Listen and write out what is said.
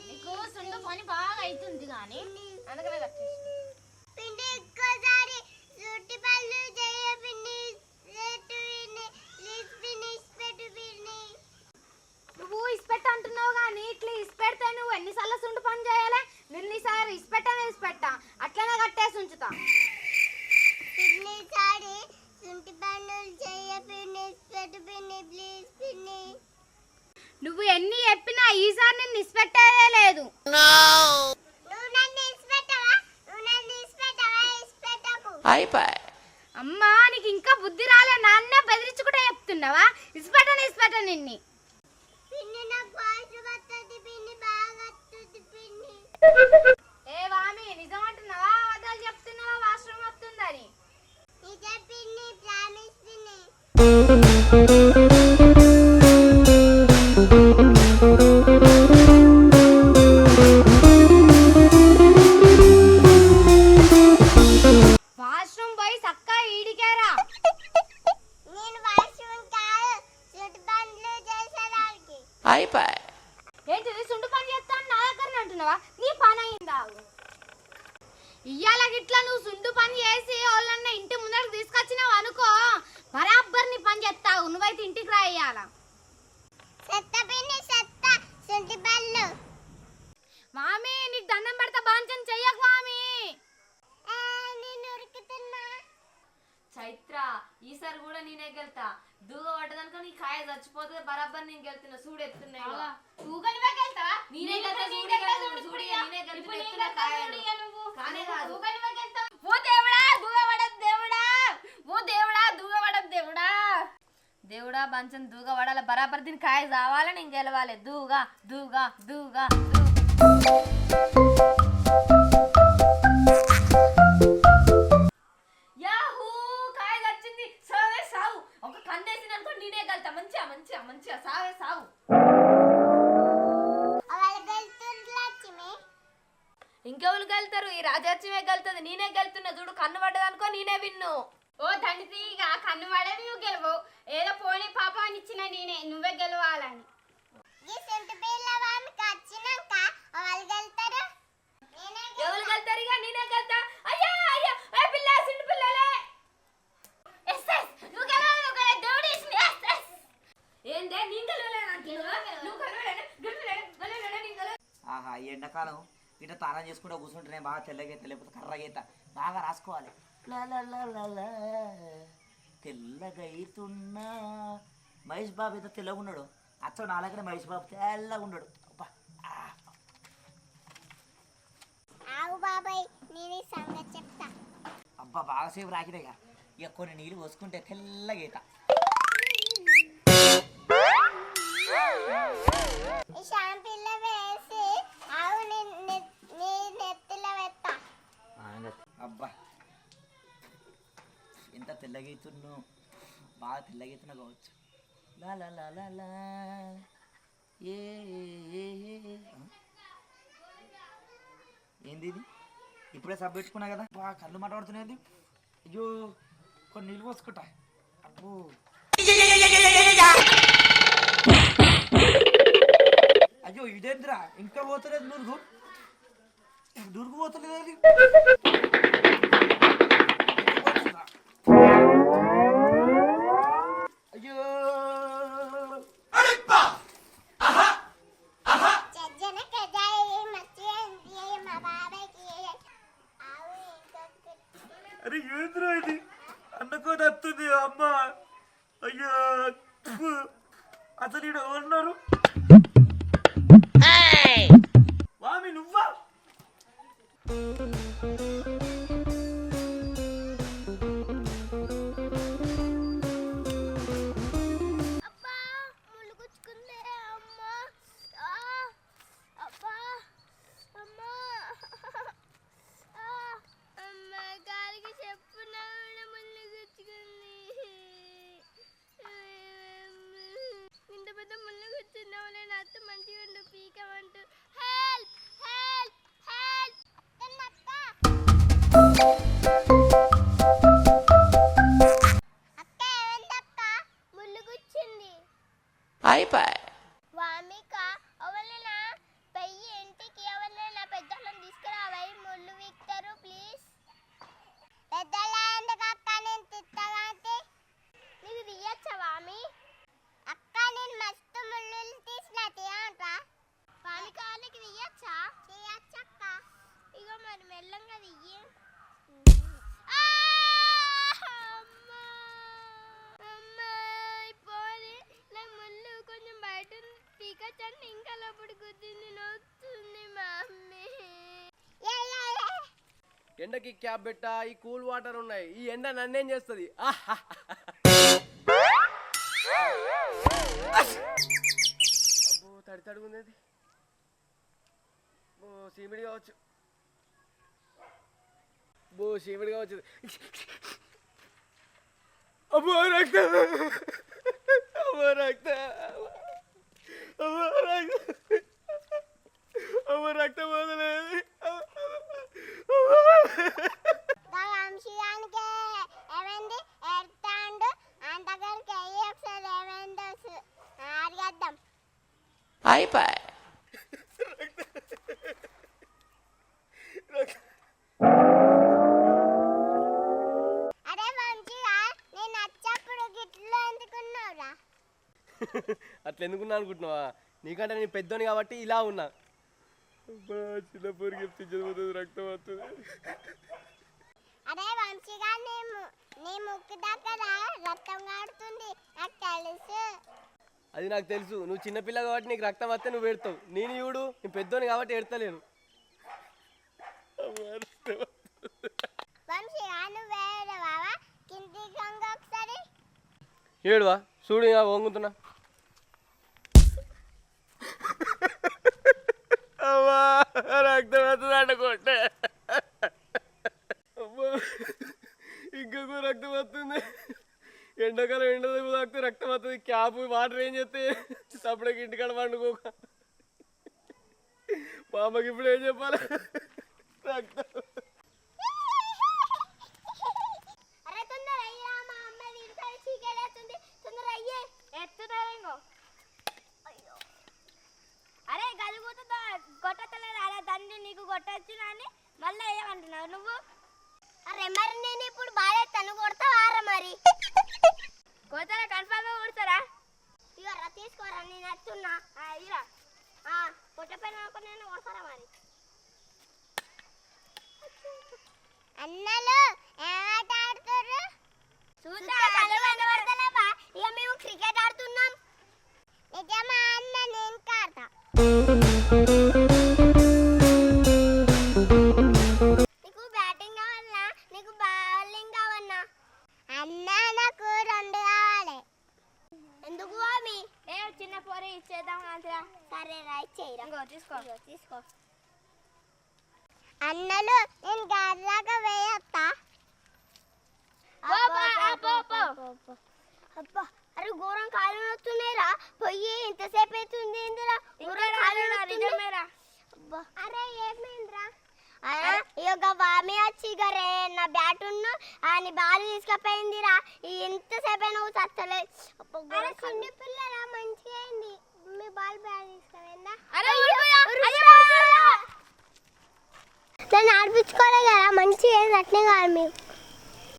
నీకు సుండు పని బాగా అవుతుంది కానీ అందుకనే కట్టేసి నువ్వు ఇస్పెట్ట అంటున్నావు కానీ ఇట్లా ఇస్పెడితే నువ్వు ఎన్నిసార్లు సుండు పని చేయాలి? నిన్నీసారి ఇస్పెట్టనే ఇస్పెట్ట? అట్లనే కట్టేసి ఉంచుతా. పిన్ని సారి సుంటి పళ్ళు చేయ పిన్ని ఇస్పెట్టు పిన్ని ప్లీజ్ పిన్ని నువ్వు ఎన్ని చెప్పినా ఈసారి నిన్ను ఇస్పెట్టేదే లేదు అమ్మా నీకు ఇంకా బుద్ధి రాలే. నాన్నే బెదిరించుకుంటే చెప్తున్నావా? ఇస్పెట్టని ఇస్పెట్ట నిన్ని. పిన్ని నాకు వాయిస్ వస్తుంది పిన్ని బాగా వస్తుంది పిన్ని. ఏ వామి నిజం అంటున్నావా? అబద్ధాలు చెప్తున్నావా? వాష్రూమ్ వస్తుందని. నిజం పిన్ని ప్రామిస్ పిన్ని. నీ పని అయిందా? ఇయ్యాల గిట్లా నువ్వు సుండు పని చేసి వాళ్ళన్న ఇంటి ముందరకు తీసుకొచ్చినావు అనుకో బరాబర్ నీ పని చేస్తావు. నువ్వైతే ఇంటికి రా ఇయ్యాల. చెత్త పిన్ని చెత్త సుంటి పళ్ళు. మామీ నీకు దండం పెడతా బాంచం చెయ్యకు మామీ ఆ, నేను ఉరుకుతున్నా చైత్ర ఈసారి కూడా నేనే గెలుతా. దూగ పడ్డదనుకో నీ కాయ చచ్చిపోతే బరాబర్ నేను గెలుతున్నా. ఎత్తున్నాయి నేనే గెలుతా, నేనే. కానే కాదు. ఓ దేవుడా దేవుడా. ఓ దేవుడా దేవుడా. దేవుడా బంచం దూగ పడాలి. బరాబర్ దీని కాయ కావాలి నేను గెలవాలి. దూగా దూగా దూగా దూ రాజాచ్యమే గెలుతుంది. నేనే గెలుతున్నా. చూడు కన్ను పడ్డదనుకో నేనే విన్ను. ఓ తండ్రి ఇక కన్ను పడేది నువ్వు గెలవు. ఏదో పోనీ పాప అని ఇచ్చిన నేనే. నువ్వే గెలవాలని. ఎవరు గెలుతారు ఇక? నేనే గెలుతా. అయ్యా అయ్యా. ఏ పిల్ల సిండు పిల్లలే. ఆహా ఎండాకాలం ఇట్లా తానం చేసుకుంటూ కూర్చుంటేనే బాగా తెల్లగైతే లేకపోతే కర్రగైత. బాగా రాసుకోవాలి. తెల్లగైతున్నా. మహేష్ బాబు అయితే తెల్లగా ఉన్నాడు అచ్చడు నాలుగనే మహేష్ బాబు తెల్లగా ఉన్నాడు బాబాయ్ నేను సంగతి చెప్తా. అబ్బా బాగాసేపు రాకినాయిగా. ఇక కొన్ని నీళ్ళు పోసుకుంటే తెల్లగైత. ఈ వేసి ఆవు నీ నీ- నీ నెత్తిలో పెట్టా అబ్బా తెల్లగీతున్ను బాగా తెల్లగైతున్నా కావచ్చు. లా లా లా లా లా. ఏ ఏంది ఇది? ఇప్పుడే సబ్ పెట్టుకున్నా కదా. బాగా కళ్ళు మాట్లాడుతున్నది అయ్యో కొన్ని నీళ్ళు పోసుకుంటా. అబ్బో. అయ్యో ఇదేంద్రా? ఇంకా పోతలేదు నురుగు నురుగు పోతలేదు అరే ఏంద్రా ఇది? అన్నకో దత్తుంది అమ్మ. అయ్యో. అసలు ఈడ ఉన్నారు వామి నువ్వా? అత్త మంచిగా ఉండు పీకమంటూ హెల్ప్ హెల్ప్ హెల్ప్ అక్క ఏమైందక్క? ముళ్ళు గుచ్చింది. ఎండకి క్యాప్ పెట్టా ఈ కూల్ వాటర్ ఉన్నాయి. ఈ ఎండ నన్నేం చేస్తుంది? అబ్బో తడి తడుగుంది బో సీమిడి కావచ్చు. బో సీమిడి కావచ్చు. అబ్బో రక్త! అబ్బో రక్త! అబ్బో రక్త! అబ్బో రక్తం వదలేదు అరే వంశీగా నేను వచ్చప్పుడు గిట్లో ఎందుకున్నావురా? అట్లా ఎందుకున్నా అనుకుంటున్నావా? నీకంటే నేను పెద్దోని కాబట్టి ఇలా ఉన్నా. అబ్బా, చిన్న పొరికి చెప్తే చదువుతుంది రక్తం వస్తుంది. అరే వంశీగా నీ ము- నీ ముక్కు దగ్గర రక్తం కాడుతుంది నాకు తెలుసు. అది నాకు తెలుసు. నువ్వు చిన్నపిల్ల కాబట్టి నీకు రక్తం వస్తే నువ్వు పెడతావు నేను చూడు నేను పెద్దోని కాబట్టి ఎడతలేను ఏడువా? చూడు ఇక వంగుతున్నా. అమ్మా రక్తం వస్తుంది అనుకోండి అమ్మా ఇంకా కూడా రక్తం వస్తుంది ఎండాకాలం ఎండ దెబ్బ తాకితే రక్తం వస్తుంది క్యాప్ వాటర్ ఏం చేస్తే? సపడకి ఇంటికాడ పండుకోక మా అమ్మకి ఇప్పుడు ఏం చెప్పాలి? రక్తం. అరే గలుగుతుందా కొట్టలేదు నీకు కొట్టచ్చు అని మళ్ళీ ఏమంటున్నావు నువ్వు? అరే మరి నేను ఇప్పుడు బాగా తను కొడతావారా మరి? కొత్తగా కన్ఫర్మ్గా కొడతారా ఇవరా తీసుకోరా నేను ఎత్తున్నా. ఇరా. పుట్టపైన నేను కొడతారా మరి? అన్నలు ఏమాట ఆడుతుర్రు? చూద్దా ఇక మేము క్రికెట్ ఆడుతున్నాం. నిజమా అన్న నేను కాడతా అన్నలు నేను గారిలాగా వేయత్తా. అరే ఘోరం కాలు నొస్తున్నాయిరా పొయ్యి ఇంతసేపు అవుతుంది ఘోరం కాలు. అరే ఏమైందిరా? ఇక వామి వచ్చి ఇక రే నా బ్యాట్ ఉన్న. అని బాల్ తీసుకుపోయిందిరా. ఎంతసేపు అయినా నువ్వు చచ్చలే అరే చిన్న పిల్లరా మంచిగా అయింది. మీ బాల్ బ్యాట్ తీసుకుపోయిందా? అరే దాన్ని ఆడిపించుకోలే కదా మంచిగా అయింది అట్లే కాదు మీకు.